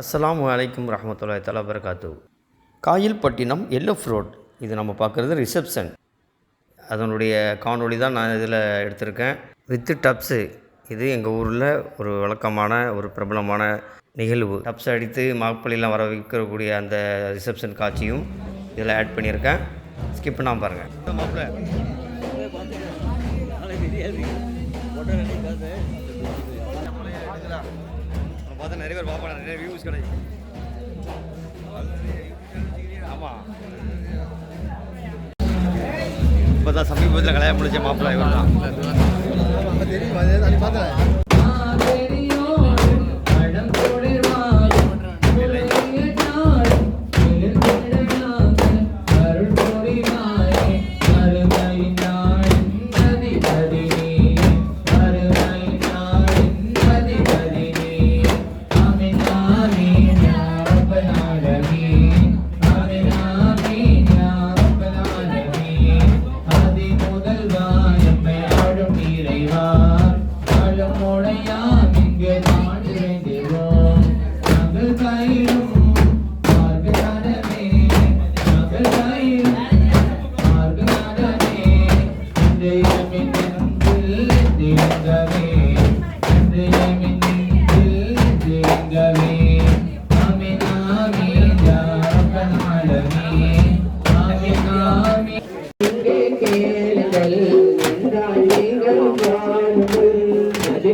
அஸ்லாம் அலைக்கும் ரஹமத்துல்லாய் தலா பரகாத்து காயில்பட்டினம் எல்எஃப் ரோட். இது நம்ம பார்க்குறது ரிசப்ஷன். அதனுடைய காணொளி தான் நான் இதில் எடுத்திருக்கேன். வித்து டப்ஸு. இது எங்கள் ஊரில் ஒரு வழக்கமான ஒரு பிரபலமான நிகழ்வு. டப்ஸ் அடித்து மாப்பிள்ளைலாம் வர வைக்கக்கூடிய அந்த ரிசப்ஷன் காட்சியும் இதில் ஆட் பண்ணியிருக்கேன். ஸ்கிப் பண்ணாமல் பாருங்கள் பார்த்தா நிறைய பேர் பார்ப்பாங்க நிறைய வியூஸ் கிடைக்கும். ஆமாம் இப்போ தான் சமீபத்தில் கல்யாணம் முடிச்ச மாப்பிள்ளை இவர் தான்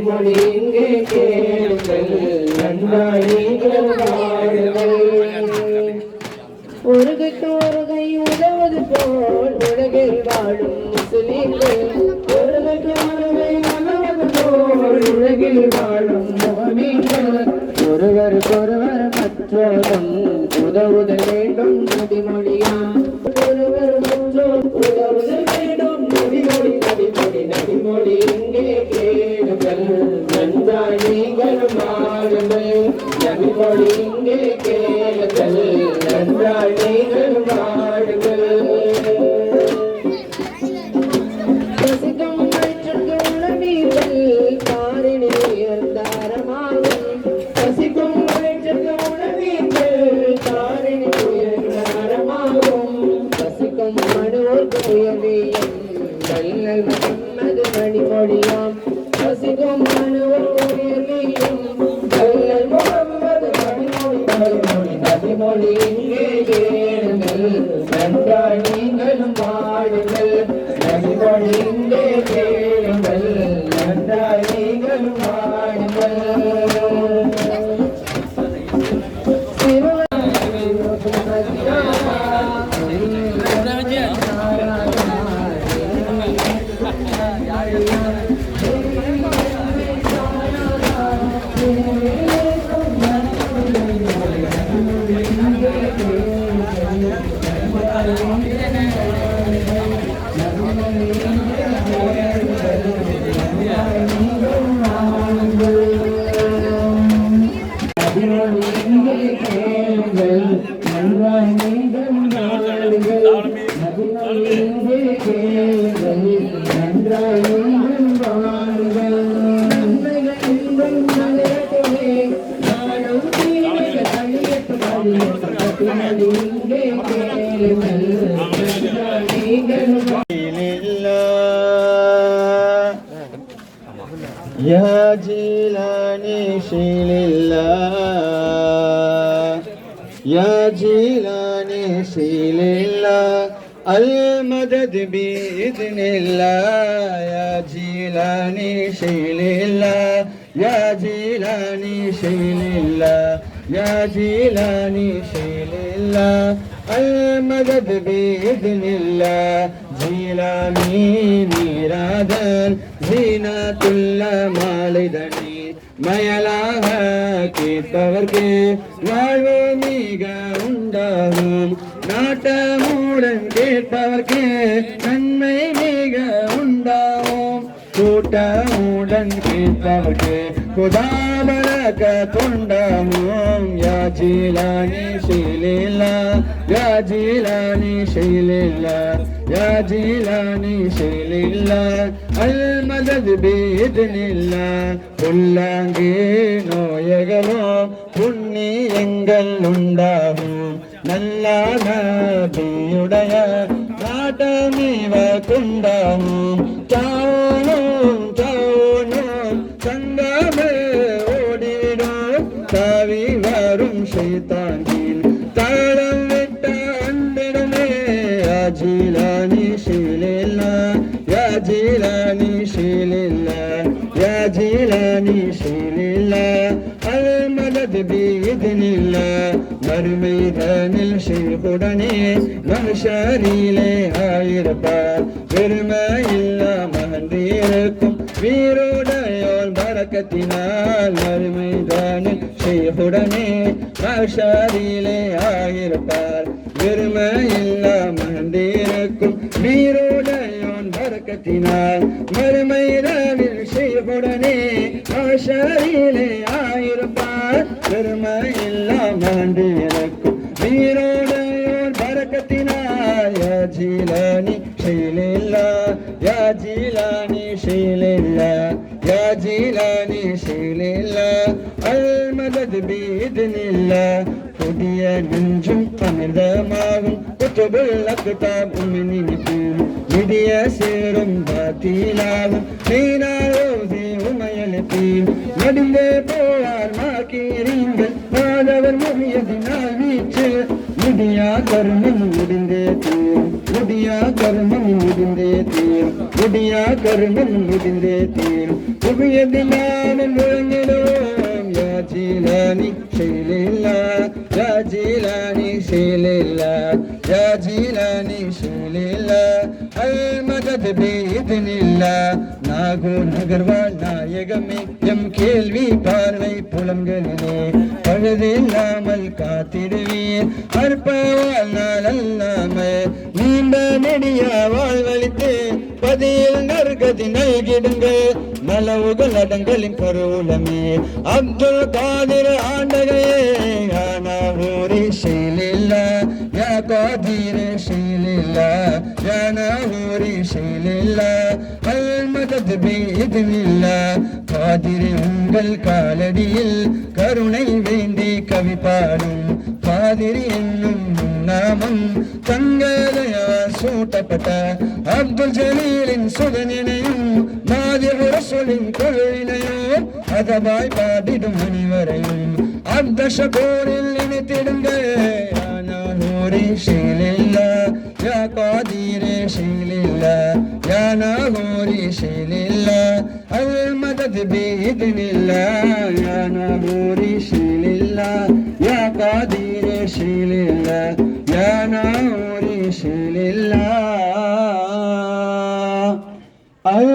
மொழிங்கே கேளுங்கள் நன்றாய் வாழுங்கள் ஒருகைக்கு ஒருகை உதவது போல் உலகில் வாழும் முஸ்லிம்கள் ஒருகைக்கு ஒருகை உதவது போல் உலகில் வாழும் முகமீன்கள் ஒருவருக்கொருவர் உதவுதல் வேண்டும் நதிமொழியாம் ഉയർവിയും മുഹമ്മദ് മണിമൊഴിയാം വസിക്കും മനുവർ ഉയർവിയും മുഹമ്മദ് മണിമൊഴി ഇങ്ങേ കേടുകൾ നന്ദാണികളും പാടുകൾ മണിമൊഴി ഇങ്ങേ കേടുകൾ നന്ദാണികളും പാടുകൾ Hadi. يا جيلاني شيل الله يا جيلاني شيل الله المدد بإذن الله يا جيلاني شيل الله يا جيلاني شيل الله يا جيلاني شيل الله المدد بإذن الله جيلاني மதீனத்துள்ள மாலை தண்ணீர் மயலாக கேட்பவர்க்கு வாழ்வு மிக உண்டாகும். நாட்டமுடன் கேட்பவர்க்கு நன்மை மிக உண்டாகும். கூட்டமுடன் கேட்பவர்க்கு குதாபரக துண்டாகும் யாஜிலானி ஷீலிலா யாஜிலானி ஷீலிலா. يا جيلاني شيل الله المدد بإذن الله புல்லாங்கி நோயகளோ புண்ணியங்கள் உண்டாகும் நல்ல நபியுடைய நாட்டமீவ கொண்டாகும் தானும் தானும் சங்கமே ஓடிடும் தாவி வரும் ஷைத்தானின் யாஜிலானி ஷீலில்லா المدد بإذن الله மறுமைதனில் ஷேகுடனே மனுஷரிலே ஆயிருப்பார் பெருமையில்லா மகந்திருக்கும் வீரோடையோர் பறக்கத்தினால் மறுமைதனில் ஷேகுடனே மனுஷரிலே ஆயிருப்பார் பெருமையில்லா மகந்திருக்கும் வீரோடையோன் பறக்கத்தினால் மறுமைதனில் ஷேகுடனே மனுஷரிலே ஆயிருப்பார். பெருமையில்லா மகந்திருக்கும் வீரோடையோன் பறக்கத்தினால் யா ஜீலானி ஷீலில்லா. யா ஜீலானி ஷீலில்லா. யா ஜீலானி ஷீலில்லா. அல் மதத் பீதினில்லா. புதிய நெஞ்சும் அமிர்தமாகும் குத்துபுல் அக்தாப் உம்மினிக்கும் விடிய சேரும் பாத்தீலாகும் நீனாரோசி உமையளித்தீன் நடுந்தே போவார் மாக்கீரீங்கள் மாதவர் முகியதினால் வீச்சு. முடியா கருமம் முடிந்தே தீர் முடியா கருமம் முடிந்தே தீர் முடியா கருமம் முடிந்தே தீர் புவியதிலான முழங்கிடோ புகியதினால் முழங்கிடுவோம் யா ஜீலானி ஷைலில்லா யா ஜீலானி ஷைலில்லா யா ஜீலானி ஷைலில்லா அல் மதத் பீதினில்லா நாகூர் நகர்வாழ் நாயகமே எம் கேள்வி பார்வை புலங்களிலே பழுதில்லாமல் காத்திடுவீர் அற்பவால் நாள் நீண்ட நெடிய வாழ்வழித்து பதியில் நற்கதி நல்கிடுங்க நலவுகள் அடங்கலின் கருவுலமே அப்துல் காதிர் ஆண்டகையே ஆனா ஊரி ஷீலில்லா யா காதிர் ஷீலில்லா யானா ஊரி ஷீலில்லா அல் மதத் பீதினில்லா உங்கள் காலடியில் கருணை வேண்டி கவி பாடும். காதிரி என்னும் நாமம் தங்களையால் சூட்டப்பட்ட அப்துல் ஜலீலின் சுதனினையும் மாதிர் ரசூலின் கொள்கையினையும் அதபாய் பாடிடும் அனைவரையும் அப்த ஷகூரில் இணைத்திடுங்க நூரி ஷீலில்லா யா காதீரே ஷீலில்லா யா நாகூரி ஷீலில்லா அல் மதத் பீதினில்லா யா நாகூரி ஷீலில்லா யா காதீரே ஷீலில்லா. யா நாகூரி ஷீலில்லா அல்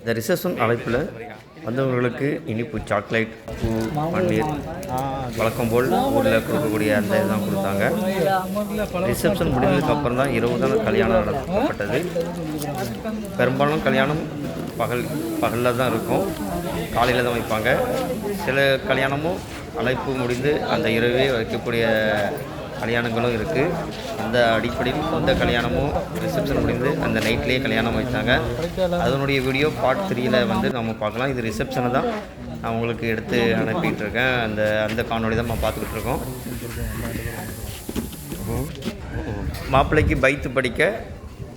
இந்த ரிசப்ஷன் அழைப்பில் வந்தவங்களுக்கு இனிப்பு சாக்லேட் பூ பன்னீர் வழக்கம் போல் ஊரில் கொடுக்கக்கூடிய அந்த இதுதான் கொடுத்தாங்க. ரிசப்ஷன் முடிந்ததுக்கு அப்புறம் தான் இரவு தான் கல்யாணம் நடத்தப்பட்டது. பெரும்பாலும் கல்யாணம் பகல் பகலில் தான் இருக்கும். காலையில் தான் வைப்பாங்க. சில கல்யாணமும் அழைப்பு முடிந்து அந்த இரவே வைக்கக்கூடிய கல்யாணங்களும் இருக்குது அந்த அடிப்படையில் இந்த கல்யாணமும் ரிசப்ஷன் முடிந்து அந்த நைட்லேயே கல்யாணம் வைத்தாங்க அதனுடைய வீடியோ பார்ட் த்ரீயில் வந்து நம்ம பார்க்கலாம். இது ரிசப்ஷனை தான். நான் உங்களுக்கு எடுத்து அனுப்பிட்டு இருக்கேன். அந்த அந்த காணொலி தான் நம்ம பார்த்துக்கிட்டு இருக்கோம். மாப்பிள்ளைக்கு பைத்து படிக்க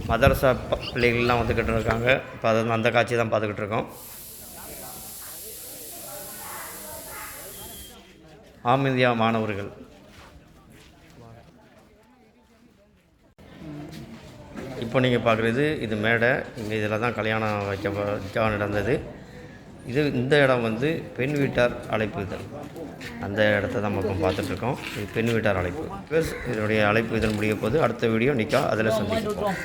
மதரசா பிள்ளைகள்லாம் வந்துக்கிட்டு இருக்காங்க. இப்போ அதை அந்த காட்சி தான் பார்த்துக்கிட்டு இருக்கோம். ஆமிந்தியா மாணவர்கள். இப்போ நீங்கள் பார்க்குறது இது மேடை. இங்கே இதில் தான் கல்யாணம் வைக்க வைக்க நடந்தது. இது இந்த இடம் வந்து பெண் வீட்டார் அழைப்பு இதழ் அந்த இடத்த தான் நம்ம பார்த்துட்ருக்கோம் இது பெண் வீட்டார் அழைப்பு. இதனுடைய அழைப்பு இதழ் முடிய போது அடுத்த வீடியோ நிற்கா அதில் சந்திப்போம்.